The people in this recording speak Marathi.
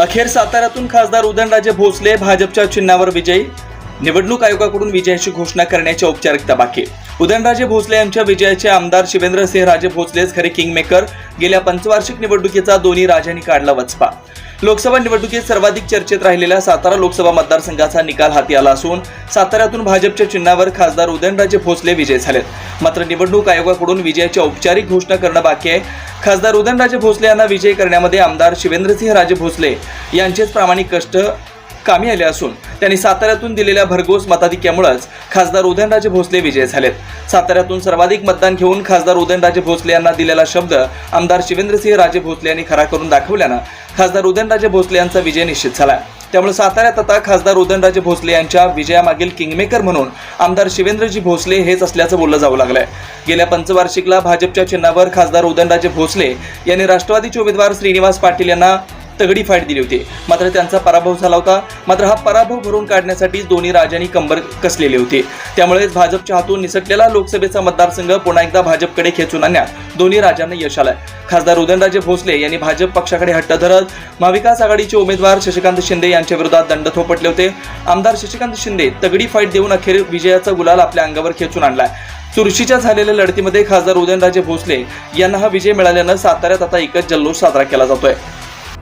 अखेर साताऱ्यातून खासदार उदयनराजे भोसले भाजपच्या चिन्हावर विजयी. निवडणूक आयोगाकडून विजयाची घोषणा करण्याची औपचारिकता बाकी. उदयनराजे भोसले यांच्या विजयाचे आमदार शिवेंद्रसिंह राजे भोसलेच खरे किंगमेकर गेल्या पंचवार्षिक निवडणुकीचा दोन्ही राजांनी काढला वचपा. लोकसभा निवडणुकीत सर्वाधिक चर्चेत राहिलेल्या सातारा लोकसभा मतदारसंघाचा निकाल हाती आला असून साताऱ्यातून भाजपच्या चिन्हावर खासदार उदयनराजे भोसले विजय झालेत. मात्र निवडणूक आयोगाकडून विजयाची औपचारिक घोषणा करणं बाकी आहे. खासदार उदयनराजे भोसले यांना विजयी करण्यामध्ये आमदार शिवेंद्रसिंह राजे भोसले यांचेच प्रामाणिक कष्ट कामी आले असून त्यांनी साताऱ्यातून दिलेल्या भरघोस मताधिक्यामुळेच खासदार उदयनराजे भोसले विजय झालेत. साताऱ्यातून सर्वाधिक मतदान घेऊन खासदार उदयनराजे भोसले यांना दिलेला शब्द आमदार शिवेंद्रसिंह राजे भोसले यांनी खरा करून दाखवल्यानं खासदार उदयनराजे भोसले यांचा विजय निश्चित झाला. त्यामुळे साताऱ्यात आता खासदार उदयनराजे भोसले यांच्या विजयामागील किंगमेकर म्हणून आमदार शिवेंद्रजी भोसले हेच असल्याचं बोललं जाऊ लागलंय. गेल्या पंचवार्षिकला भाजपच्या चिन्हावर खासदार उदयनराजे भोसले यांनी राष्ट्रवादीचे उमेदवार श्रीनिवास पाटील यांना तगडी फाईट दिली होती. मात्र त्यांचा पराभव झाला होता. मात्र हा पराभव भरून काढण्यासाठी दोन्ही राजांनी कंबर कसलेली होती. त्यामुळेच भाजपच्या हातून निसटलेला लोकसभेचा मतदारसंघ पुन्हा एकदा भाजपकडे खेचून आणण्यात दोन्ही राजांना यश आलं खासदार उदयनराजे भोसले यांनी भाजप पक्षाकडे हट्ट धरत महाविकास आघाडीचे उमेदवार शशिकांत शिंदे यांच्या विरोधात दंड थोपटले होते. आमदार शशिकांत शिंदे तगडी फाईट देऊन अखेर विजयाचा गुलाल आपल्या अंगावर खेचून आणलाय. चुरशीच्या झालेल्या लढतीमध्ये खासदार उदयनराजे भोसले यांना हा विजय मिळाल्यानं साताऱ्यात आता एकच जल्लोष साजरा केला जातोय.